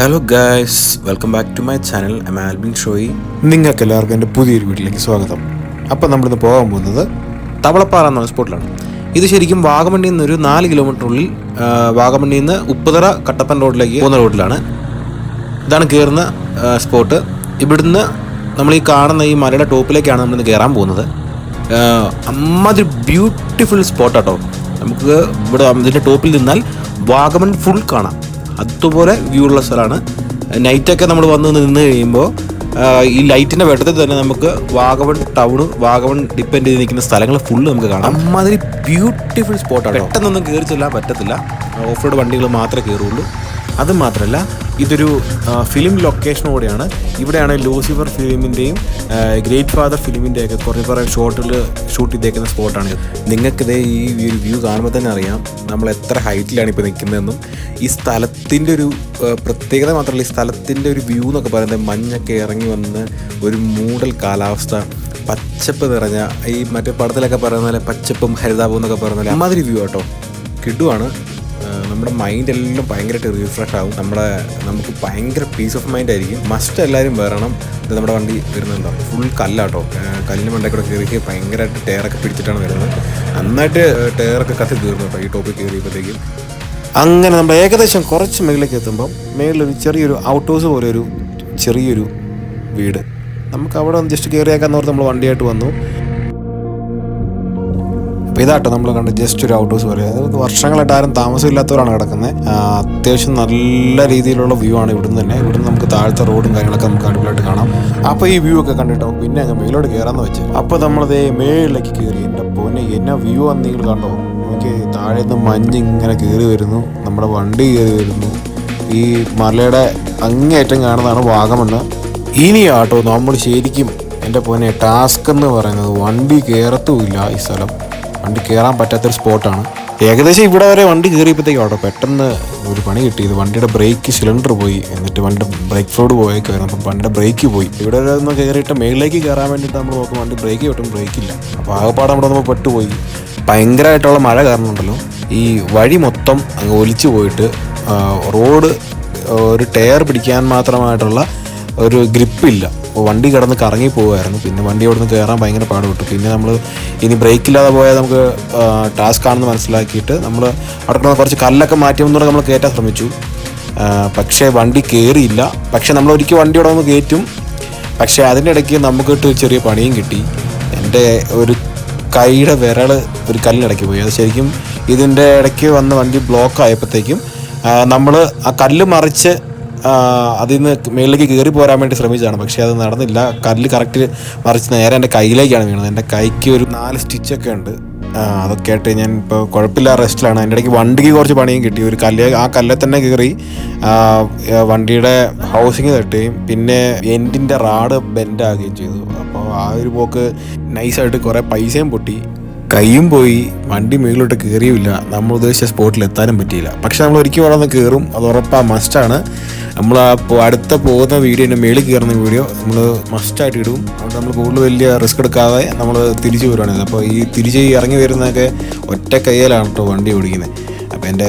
Hello guys welcome back to my channel M Albin ഷോയി നിങ്ങൾക്ക് എല്ലാവർക്കും എന്റെ പുതിയൊരു വീട്ടിലേക്ക് സ്വാഗതം. അപ്പോൾ നമ്മളിന്ന് പോകാൻ പോകുന്നത് തവളപ്പാറ എന്ന സ്പോട്ടിലാണ് ഇത് ശരിക്കും വാഗമണ്ണിൽ നിന്ന് ഒരു നാല് ഉള്ളിൽ വാഗമണ്ണിൽ നിന്ന് ഉപ്പുതറ കട്ടപ്പൻ റോഡിലേക്ക് പോകുന്ന റോഡിലാണ് ഇതാണ് കയറുന്ന സ്പോട്ട് ഇവിടുന്ന് നമ്മൾ ഈ കാണുന്ന ഈ മലയുടെ ടോപ്പിലേക്കാണ് നമ്മളിന്ന് കയറാൻ പോകുന്നത്. അമ്മാതിരി ബ്യൂട്ടിഫുൾ സ്പോട്ടാട്ടോ നമുക്ക് ഇവിടെ ഇതിന്റെ ടോപ്പിൽ നിന്നാൽ വാഗമൺ ഫുൾ കാണാം. അതുപോലെ വ്യൂ ഉള്ള സ്ഥലമാണ് നൈറ്റൊക്കെ നമ്മൾ വന്ന് നിന്ന് കഴിയുമ്പോൾ ഈ ലൈറ്റിന്റെ വെട്ടത്തിൽ തന്നെ നമുക്ക് വാഗവൺ ടൗണ് വാഗവൺ ഡിപ്പെൻഡ് ചെയ്ത് നിൽക്കുന്ന സ്ഥലങ്ങൾ ഫുള്ള് നമുക്ക് കാണാം. അമ്മാതിരി ബ്യൂട്ടിഫുൾ സ്പോട്ടാണ് പെട്ടെന്നൊന്നും കയറി ചെല്ലാൻ പറ്റത്തില്ല. ഓഫ് റോഡ് വണ്ടികൾ മാത്രമേ കയറുള്ളൂ അത് മാത്രമല്ല ഇതൊരു ഫിലിം ലൊക്കേഷനോടെയാണ് ഇവിടെയാണ് ലൂസിഫർ ഫിലിമിന്റെയും ഗ്രേറ്റ് ഫാദർ ഫിലിമിന്റെ ഒക്കെ കുറേ കുറേ ഷോട്ടുകൾ ഷൂട്ട് ചെയ്തേക്കുന്ന സ്പോട്ടാണ് നിങ്ങൾക്കിത് ഈ ഒരു വ്യൂ കാണുമ്പോൾ തന്നെ അറിയാം നമ്മൾ എത്ര ഹൈറ്റിലാണ് ഇപ്പോൾ നിൽക്കുന്നതെന്നും ഈ സ്ഥലത്തിന്റെ ഒരു പ്രത്യേകത മാത്രമല്ല ഈ സ്ഥലത്തിന്റെ ഒരു വ്യൂ എന്നൊക്കെ പറയുന്നത് മഞ്ഞൊക്കെ ഇറങ്ങി വന്ന് ഒരു മൂടൽ കാലാവസ്ഥ പച്ചപ്പ് നിറഞ്ഞ ഈ മറ്റേ പടത്തിലൊക്കെ പറയുന്ന പോലെ പച്ചപ്പും ഹരിതാപവും എന്നൊക്കെ പറയുന്ന പോലെ അമ്മാതിരി വ്യൂ കേട്ടോ കിടുവാണ്. നമ്മുടെ മൈൻഡ് എല്ലാം ഭയങ്കരമായിട്ട് റീഫ്രഷ് ആവും. നമ്മുടെ നമുക്ക് ഭയങ്കര പീസ് ഓഫ് മൈൻഡ് ആയിരിക്കും. മസ്റ്റ് എല്ലാവരും വരണം ഇത് നമ്മുടെ വണ്ടി വരുന്നുണ്ടോ? ഫുൾ കല്ലാട്ടോ. കല്ലിന് മണ്ടേ കൂടെ കയറി ഭയങ്കരമായിട്ട് ടയറൊക്കെ പിടിച്ചിട്ടാണ് വരുന്നത്. നന്നായിട്ട് ടയറൊക്കെ കത്തി തീർന്നു ഈ ടോപ്പിൽ കയറിയപ്പോഴത്തേക്കും അങ്ങനെ നമ്മൾ ഏകദേശം കുറച്ച് മേളിലേക്ക് എത്തുമ്പം മേളിലൊരു ചെറിയൊരു ഔട്ട് ഹൗസ് പോലെ ഒരു ചെറിയൊരു വീട്. നമുക്ക് അവിടെ ജസ്റ്റ് കയറിയേക്കാന്ന് ഓർത്ത് നമ്മൾ വണ്ടിയായിട്ട് വന്നു. അപ്പോൾ ഇതാട്ടോ നമ്മൾ കണ്ട ജസ്റ്റ് ഒരു ഔട്ട് ഹൗസ് അത് വർഷങ്ങളായിട്ട് ആരും താമസമില്ലാത്തവരാണ് കിടക്കുന്നത്. അത്യാവശ്യം നല്ല രീതിയിലുള്ള വ്യൂ ആണ് ഇവിടുന്ന് തന്നെ. ഇവിടുന്ന് നമുക്ക് താഴത്തെ റോഡും കാര്യങ്ങളൊക്കെ നമുക്ക് അടിപൊളിയായിട്ട് കാണാം. അപ്പോൾ ഈ വ്യൂ ഒക്കെ കണ്ടിട്ടോ? പിന്നെ അങ്ങ് മേലോട്ട് കയറാന്ന് വെച്ച്. അപ്പോൾ നമ്മളത് മേളിലേക്ക് കയറി എന്റെ പൊന്നെ എന്നാ വ്യൂ ആണ് നിങ്ങൾ കണ്ടോ? നമുക്ക് താഴെ നിന്ന് മഞ്ഞ് ഇങ്ങനെ കയറി വരുന്നു. നമ്മുടെ വണ്ടി കയറി വരുന്നു. ഈ മലയുടെ അങ്ങേറ്റം കാണുന്നതാണ് വാഗമണ്ണ്. ആട്ടോ നമ്മൾ ശരിക്കും എന്റെ പൊന്നെ ടാസ്ക് എന്ന് പറയുന്നത് വണ്ടി കയറത്തുമില്ല ഈ സ്ഥലം. വണ്ടി കയറാൻ പറ്റാത്തൊരു സ്പോട്ടാണ്. ഏകദേശം ഇവിടെ വരെ വണ്ടി കയറിയപ്പോഴത്തേക്കും അവിടെ പെട്ടെന്ന് ഒരു പണി കിട്ടി. ഇത് വണ്ടിയുടെ ബ്രേക്ക് സിലിണ്ടർ പോയി. എന്നിട്ട് വണ്ടി ബ്രേക്ക് ഫ്ലോഡ് പോയേക്കായിരുന്നു അപ്പം വണ്ടിയുടെ ബ്രേക്ക് പോയി. ഇവിടെ വരെ ഒന്ന് കയറിയിട്ട് മേളിലേക്ക് കയറാൻ വേണ്ടിയിട്ട് നമ്മൾ നോക്കും. വണ്ടി ബ്രേക്ക് കിട്ടും ബ്രേക്കില്ല അപ്പോൾ ആകെപ്പാടെ നമ്മുടെ നമ്മൾ പെട്ടുപോയി. ഭയങ്കരമായിട്ടുള്ള മഴ കാരണം ഉണ്ടല്ലോ. ഈ വഴി മൊത്തം അങ്ങ് ഒലിച്ചു പോയിട്ട് റോഡ് ഒരു ടയർ പിടിക്കാൻ മാത്രമായിട്ടുള്ള ഒരു ഗ്രിപ്പില്ല വണ്ടി കിടന്ന് കറങ്ങി പോകുമായിരുന്നു പിന്നെ വണ്ടി അവിടെ നിന്ന് കയറാൻ ഭയങ്കര പാടുപെട്ടു. പിന്നെ നമ്മൾ ഇനി ബ്രേക്ക് ഇല്ലാതെ പോയാൽ നമുക്ക് ടാസ്ക് ആണെന്ന് മനസ്സിലാക്കിയിട്ട് നമ്മൾ അവിടെ കുറച്ച് കല്ലൊക്കെ മാറ്റിയൊന്നുകൂടെ നമ്മൾ കയറ്റാൻ ശ്രമിച്ചു. പക്ഷേ വണ്ടി കയറിയില്ല പക്ഷേ നമ്മൾ ഒരിക്കൽ വണ്ടി അവിടെ ഒന്ന് കയറ്റും. പക്ഷേ അതിന്റെ ഇടയ്ക്ക് നമുക്ക് ചെറിയ പണിയും കിട്ടി. എന്റെ ഒരു കൈയുടെ വിരൾ ഒരു കല്ലിനിടയ്ക്ക് പോയി. അത് ശരിക്കും ഇതിന്റെ ഇടയ്ക്ക് വന്ന് വണ്ടി ബ്ലോക്ക് ആയപ്പോഴത്തേക്കും നമ്മൾ ആ കല്ല് മറിച്ച് അതിൽ നിന്ന് മേളിലേക്ക് കയറി പോരാൻ വേണ്ടി ശ്രമിച്ചതാണ്. പക്ഷേ അത് നടന്നില്ല. കല്ല് കറക്റ്റ് മറിച്ച് നേരെ എന്റെ കയ്യിലേക്കാണ് വീണത്. എന്റെ കൈക്ക് ഒരു നാല് സ്റ്റിച്ചൊക്കെ ഉണ്ട്. അതൊക്കെ ആയിട്ട് ഞാൻ ഇപ്പോൾ കുഴപ്പമില്ല റെസ്റ്റിലാണ് അതിന്റെ ഇടയ്ക്ക് വണ്ടിക്ക് കുറച്ച് പണിയും കിട്ടി. ഒരു കല്ല് ആ കല്ലിൽ തന്നെ കയറി വണ്ടിയുടെ ഹൗസിങ് തട്ടുകയും പിന്നെ എൻഡിന്റെ റാഡ് ബെൻഡാകുകയും ചെയ്തു. അപ്പോൾ ആ ഒരു പോക്ക് നൈസായിട്ട് കുറേ പൈസയും പൊട്ടി. കൈയും പോയി. വണ്ടി മുകളിലോട്ട് കയറിയുമില്ല നമ്മൾ ഉദ്ദേശിച്ച സ്പോട്ടിൽ എത്താനും പറ്റിയില്ല. പക്ഷെ നമ്മൾ ഒരിക്കലും അവിടെ നിന്ന് കയറും അത് ഉറപ്പാ മസ്റ്റാണ് നമ്മൾ ആ അടുത്ത പോകുന്ന വീഡിയോന്റെ മേളിൽ കയറുന്ന വീഡിയോ നമ്മൾ മസ്റ്റായിട്ട് ഇടും. അതുകൊണ്ട് നമ്മൾ കൂടുതൽ വലിയ റിസ്ക് എടുക്കാതെ നമ്മൾ തിരിച്ചു വരുവാണ്. അപ്പോൾ ഈ തിരിച്ച് ഇറങ്ങി വരുന്നതൊക്കെ ഒറ്റ കൈയിലാണ് കേട്ടോ വണ്ടി ഓടിക്കുന്നത്. അപ്പോൾ എന്റെ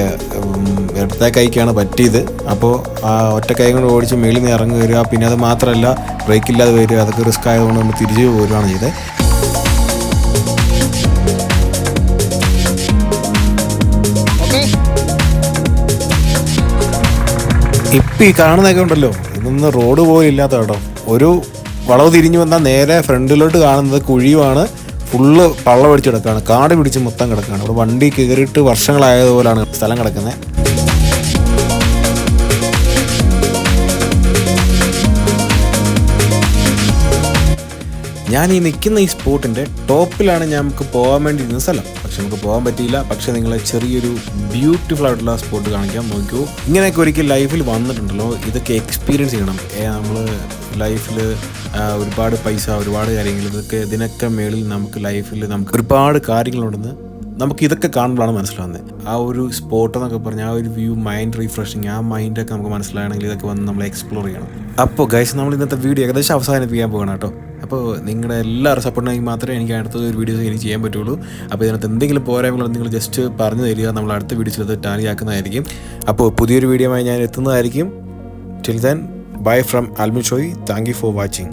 ഇടത്തെ കൈക്കാണ് പറ്റിയത്. അപ്പോൾ ആ ഒറ്റ കൈ കൊണ്ട് ഓടിച്ച് മേളിൽ നിന്ന് ഇറങ്ങി വരിക. പിന്നെ അത് മാത്രമല്ല ബ്രേക്കില്ലാതെ വരിക. അതൊക്കെ റിസ്ക് ആയതുകൊണ്ട് നമ്മൾ തിരിച്ചു പോരുകയാണ് ചെയ്തത് ഇപ്പം ഈ കാണുന്നതൊക്കെ ഉണ്ടല്ലോ. ഇതൊന്നും റോഡ് പോലും ഇല്ലാത്ത കേട്ടോ. ഒരു വളവ് തിരിഞ്ഞു വന്നാൽ നേരെ ഫ്രണ്ടിലോട്ട് കാണുന്നത് കുഴിയുമാണ്. ഫുള്ള് പള്ള പിടിച്ച് കിടക്കുകയാണ് കാട് പിടിച്ച് മൊത്തം കിടക്കുകയാണ് ഇവിടെ വണ്ടി കയറിയിട്ട് വർഷങ്ങളായതുപോലാണ് സ്ഥലം കിടക്കുന്നത്. ഞാൻ ഈ നിൽക്കുന്ന ഈ സ്പോട്ടിന്റെ ടോപ്പിലാണ് നമുക്ക് പോകാൻ വേണ്ടി ഇരുന്ന സ്ഥലം. പക്ഷെ നമുക്ക് പോകാൻ പറ്റിയില്ല. പക്ഷെ നിങ്ങളെ ചെറിയൊരു ബ്യൂട്ടിഫുൾ ആയിട്ടുള്ള സ്പോട്ട് കാണിക്കാൻ നോക്കൂ. ഇങ്ങനെയൊക്കെ ഒരിക്കൽ ലൈഫിൽ വന്നിട്ടുണ്ടല്ലോ. ഇതൊക്കെ എക്സ്പീരിയൻസ് ചെയ്യണം. നമ്മൾ ലൈഫിൽ ഒരുപാട് പൈസ ഒരുപാട് കാര്യങ്ങൾ ഇതൊക്കെ ഇതിനൊക്കെ മേളിൽ നമുക്ക് ലൈഫിൽ നമുക്ക് ഒരുപാട് കാര്യങ്ങളുണ്ടെന്ന് നമുക്ക് ഇതൊക്കെ കാണുമ്പോഴാണ് മനസ്സിലാവുന്നത്. ആ ഒരു സ്പോട്ട് എന്നൊക്കെ പറഞ്ഞാൽ ആ ഒരു വ്യൂ മൈൻഡ് റിഫ്രഷിങ് ആ മൈൻഡൊക്കെ നമുക്ക് മനസ്സിലാണെങ്കിൽ ഇതൊക്കെ വന്ന് നമ്മൾ എക്സ്പ്ലോർ ചെയ്യണം. അപ്പോൾ ഗൈസ് നമ്മൾ ഇന്നത്തെ വീഡിയോ ഏകദേശം അവസാനിപ്പിക്കാൻ പോകണം കേട്ടോ. അപ്പോൾ നിങ്ങളുടെ എല്ലാവരും സപ്പോർട്ടുണ്ടെങ്കിൽ മാത്രമേ എനിക്ക് അടുത്ത ഒരു വീഡിയോസ് എനിക്ക് ചെയ്യാൻ പറ്റുള്ളൂ. അപ്പോൾ ഇതിനകത്ത് എന്തെങ്കിലും പോരായ്മകൾ നിങ്ങൾ ജസ്റ്റ് പറഞ്ഞു തരിക. നമ്മൾ അടുത്ത വീഡിയോ ചിലത് ടാലി ആക്കുന്നതായിരിക്കും അപ്പോൾ പുതിയൊരു വീഡിയോയുമായി ഞാൻ എത്തുന്നതായിരിക്കും. ടിൽ ദെൻ ബൈ ഫ്രം ആൽമിച്ചോയി താങ്ക് യു ഫോർ വാച്ചിങ്